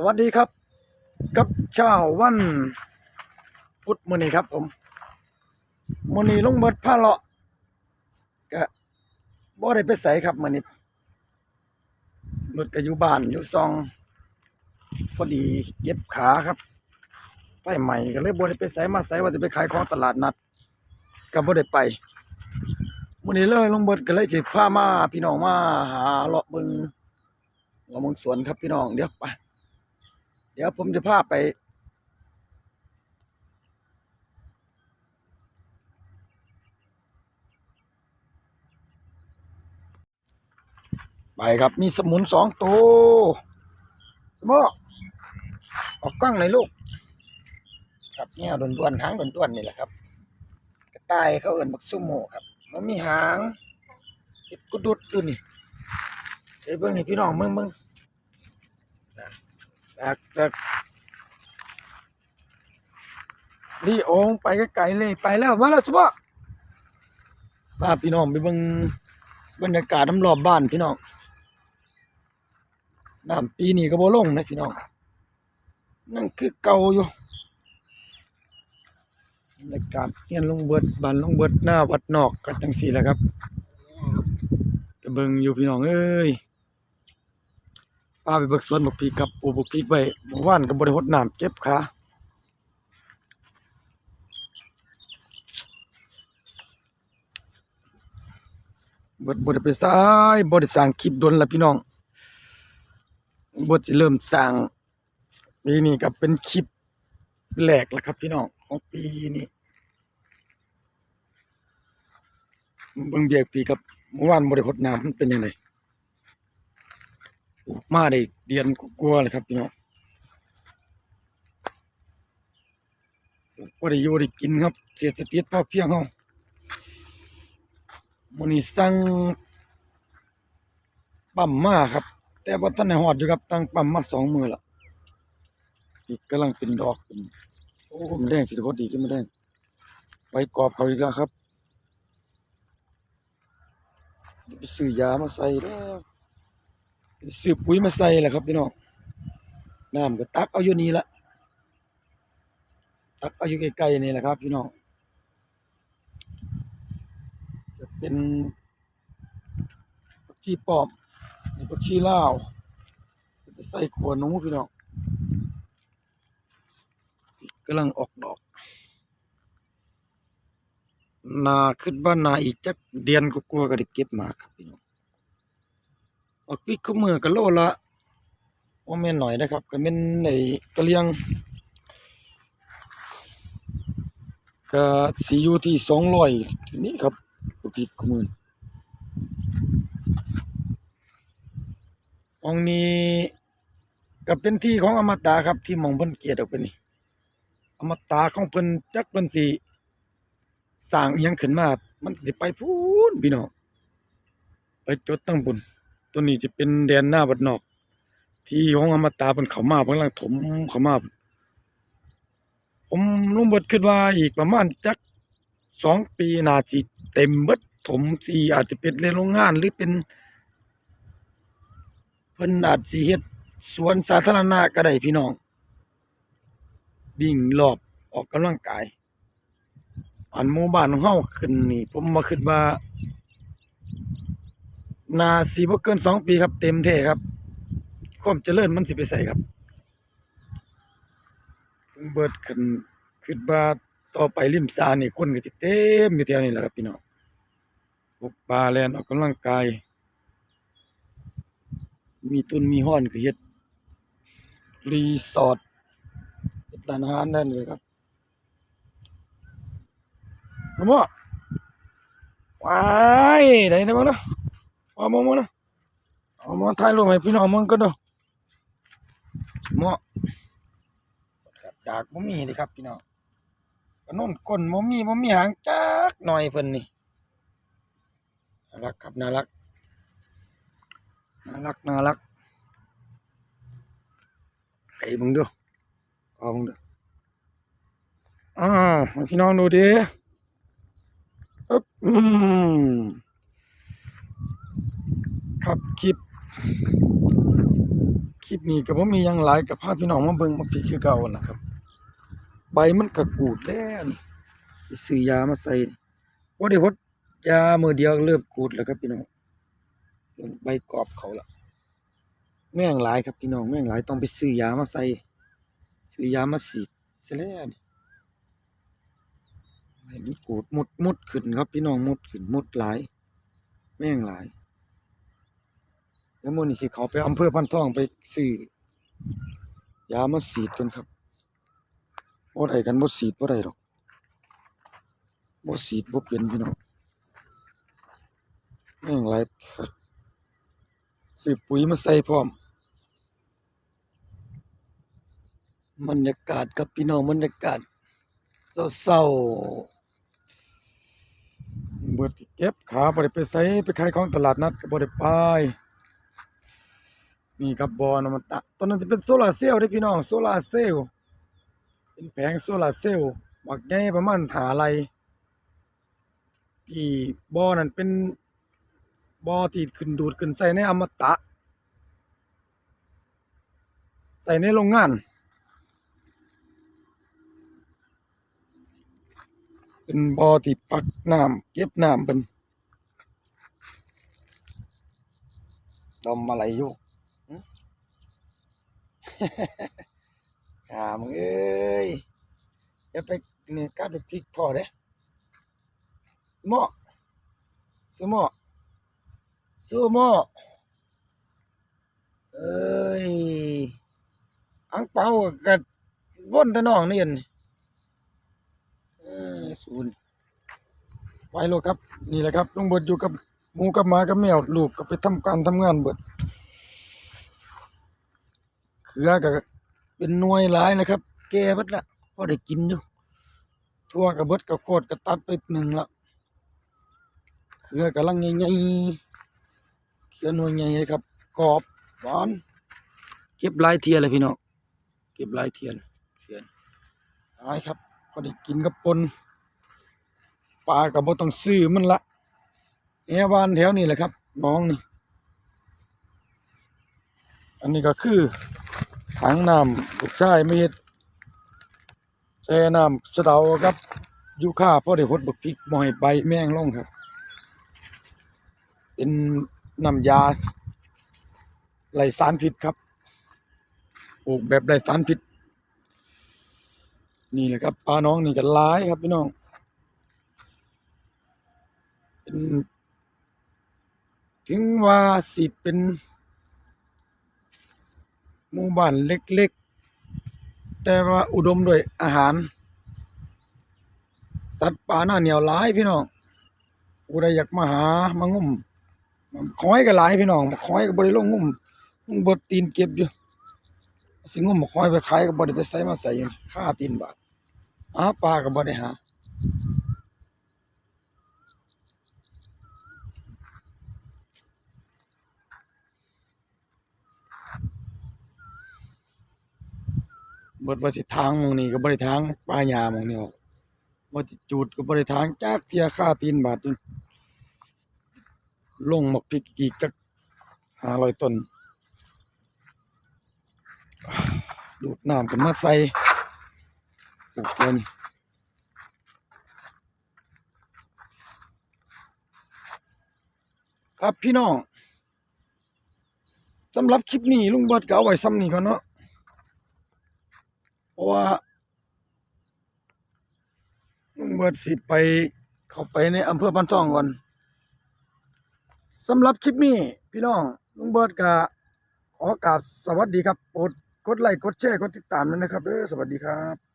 สวัสดีครับกับเช้าวัน พุธมื้อนี้ครับ ผมมื้อนี้ลงเบิดผ้าเลาะก็บ่ได้ไปไสครับมื้อนี้รถก็อยู่บ้านอยู่ซอง พอดีเจ็บขาครับไฟใหม่ก็เลยบ่ได้ไปไสมาไสว่าจะไปขายของตลาดนัดก็บ่ได้ไปมื้อนี้เลยลงเบิดก็เลยสิพามา พี่น้องมาหาเลาะเบิ่งเลาะเบิ่งสวนครับพี่น้องเดี๋ยวไป ดี๋ยวผมจะพาไป ไปครับมีสมุนสองตัวสมอออกกล้องเลยลูก ครับเนี่ยดวนหางดวนนี่แหละครับ กระต่ายเขาเอินบักซุโมครับ มันมีหางเห็ดกุดุดอยู่นี่เฮ้ยเบิ่งให้พี่น้องมึงมึงจาก จากลีโองไปไกลๆเลยไปแล้วมาแล้วสมอพาพี่น้องไปเบิ่งบรรยากาศน้ำรอบบ้านพี่น้องน้ำปีนี้ก็บ่ลงนะพี่น้องนั่นคือเก่าอยู่บรรยากาศเฮียนลงเบิดบ้านลงเบิดหน้าวัดนอกก็จังซี่แหละครับจะเบิ่งอยู่พี่น้องเอ้ย ป้าไปเบิกสวนบักพริกกับปลูกบักพริกไว้เมื่อวานก็บ่ได้รดน้ำเจ็บขาบ่บ่ได้ไปซ้ายบ่ได้สร้างคลิปดนละพี่น้องบทจะเริ่มสร้างปีนี้ก็เป็นคลิปแรกแล้วครับ พี่น้องของปีนี้เบิ่งเบียกปีกับเมื่อวานบริคดน้ำมันเป็นยังไง มาได้เดือนกลัวเลยครับพี่น้องว่าได้อยู่ได้กินครับเสียสติพอเพียงเฮาวันนี้สั่งปั๊มมาครับ แต่ว่าท่านในหอดอยู่ครับตั้งปั๊มมาสองมือละอีกกำลังเป็นดอกเป็นโอ้ผมแดงสิทธิ์พอดีขึ้นมาแดงไปกรอบเขาอีกแล้วครับไปซื้อยามาใส่แล้ว ไปซื้อปุ๋ยมาใส่แหละครับพี่น้องน้ำก็ตักเอาอยู่นี่ละตักเอาอยู่ใกล้ๆนี่แหละครับพี่น้องจะเป็นผักชีปอมนี่ผักชีลาวจะใส่ขวหนูพี่น้องกำลังออกดอกนาขึ้นบ้านนาอีกจักเดือนก็กลัวาก็ได้เก็บมาครับพี่น้อง ออกปีกขมือก็โลละว่าแม่นหน่อยนะครับก็เป็นในกระเลียงก็สีอยู่ที่สองร้อยนี่ครับปีกเข้ามือมองนี้ก็เป็นที่ของอมตะครับที่มองเพิ่นเกียรติออกไปนี่อมตะของเพิ่นจักเพิ่นสิสร้างอิหยังขึ้นมา มันสิไปพูนพี่น้องไปจดตั้งบุญ ตัวนี้จะเป็นแดนหน้าบัดนอก ที่ของอมตะเพิ่นเขามาเพิ่นกำลังถมเขามาผมลุงเบิดคิดว่าอีกประมาณจักสองปีนาสิเต็มเบิดถมสิอาจจะเป็นโรงงานหรือเป็นเพิ่นอาจสิเฮ็ดสวนสาธารณะก็ได้พี่น้องวิ่งรอบออกกำลังกาย อันหมู่บ้านของเฮาขึ้นนี่ ผมมาคิดว่า นาสิบ่เกินสองปีครับ เต็มแท้ครับ ความเจริญมันสิไปใส่ครับเบิดขึ้นคิดว่าต่อไปริมสานี่คนก็สิเต็มอยู่แถวนี้แหละครับพี่น้องพวกปลาแลนออกกำลังกาย มีต้นมีห้อนก็เฮ็ดรีสอร์ทเฮ็ดร้านอาหารนั่นเลยครับมาบ่ว้ายได้ได้บ่เนาะ ว่าบ่บ่เนะเอามาถ่ายรูปให้พี่น้องมึงก็ด้อเหมาะครับดากบ่มีเลยครับพี่น้องกระนนก้นบ่มีบ่มีหางจักหน่อยเพิ่นนี่น่ารักครับน่ารักน่ารักน่ารักไอ้มึงดูเอามึงดูอ้าพี่น้องดูดิอืม ครับคลิปคลิปนี้ก็บ่มียังหลายกับพาพี่น้องมาเบิ่งมาพีคือเก่านะครับ ใบมันก็กูดแล้วนี่ไปซื้อยามาใส่บ่ได้หดยามือเดียวเริ่มกูดแล้วครับพี่น้องใบกรอบเขาละแม่งหลายครับพี่น้องแม่งหลายต้องไปซื้อยามาใส่ซื้อยามาฉีดเสียแล้วนี่ใบมันกูดมุดมุดขึ้นครับพี่น้องมุดขึ้นมุดหลาย แม่งหลาย แล้วมื้อนี้สิเขาไปอำเภอพันทองไปซื้อยามาฉีดกันครับบ่ได้กันบ่ฉีดบ่ได้ดอกบ่ฉีดบ่เป็นพี่น้องแม่งหลายครับซื้อปุ๋ยมาใส่พร้อมบรรยากาศครับพี่น้องบรรยากาศเศร้าๆเบิดเก็บขาบ่ได้ไปไสไปขายของตลาดนัดก็บ่ได้ไป นี่ครับบอนมันตะต้นนั้นจะเป็นโซลาเซลล์เด้อพี่น้องโซลาเซลล์เป็นแผงโซลาเซลล์บักใหญ่ประมาณหาไรที่บอนั้นเป็นบอที่ขึ้นดูดขึ้นใส่ในอมตะ ใส่ในโรงงานเป็นบอที่ปักน้ำเก็บน้ำเป็นดอมอะไรอยู่ ขามึงเอ้ยอย่าไปเนี่ยกัดพริกพอเด้หม้อซื้อหม้อซื้อหม้อเอ้ยอังเปากัดว่นตะน้องนี่อั่นศูนย์ไปโลกครับ นี่แหละครับลุงเบิดอยู่กับหมูกับหมากับแมวลูกก็ไปทำการทำงานเบิด เกือก็เป็นหน่วยหลายเลยครับ แก่เบิดละพอได้กินอยู่ทั่วกับเบิดกับโคตรก็ตัดไปหนึ่งละเครือกำลังใหญ่ๆเครือหน่วยใหญ่ครับกรอบหวานเก็บลายเทียเลยพี่น้องเก็บลายเทียเลยเขียนหายครับ พอได้กินกับปนปลากับบ่ต้องซื้อมันละแอวานแถวนี้แหละครับน้องนี่ อันนี้ก็คือ ถังน้ำลูกชายม่เฮ็ดแช่น้ำสะเดาครับยูค่าพ่อได้หดบักพริกมอยใบแมงล่องครับ เป็นน้ำยาไล่สารพิษครับปลูกแบบไล่สารพิษ นี่แหละครับปลาน้องนี่ก็หลายครับพี่น้องถึงว่าสิเป็น หมู่บ้านเล็กๆ แต่ว่าอุดมด้วยอาหาร สัตว์ป่าหน้าเหนียวหลายพี่น้องผู้ใดอยากมาหามางุ่มคอยก็หลายพี่น้องคอยก็บ่ได้ลงงุ่มมึงบ่ตีนเก็บอยู่สิงุ่มคอยไปขายก็บ่ได้ไปใส่มาใส่ค่าตีนบาทหาปลาก็บ่ได้หา เบิดว่าสิทางมองนี้ก็บ่ได้ทางป่าหญ้ามองนี้ออกว่าสิจูดก็บ่ได้ทางจักเทียค่าตีนบาทลงหมกพริกกี่จัก500ต้นดูดน้ำกันมาใส่ปลูกตัวนี้ครับพี่น้องสำหรับคลิปนี้ลุงเบิดก็เอาไว้ซ้ำนี้ก่อนเนาะ ราะว่าลุงเบิดสิไปเข้าไปในอำเภอปันทองก่อนสำหรับคลิปนี้พี่น้องลุงเบิดกะขอกราบสวัสดีครับกดกดไลค์กดแชร์กดติดตามด้วยนะครับเด้อสวัสดีครับ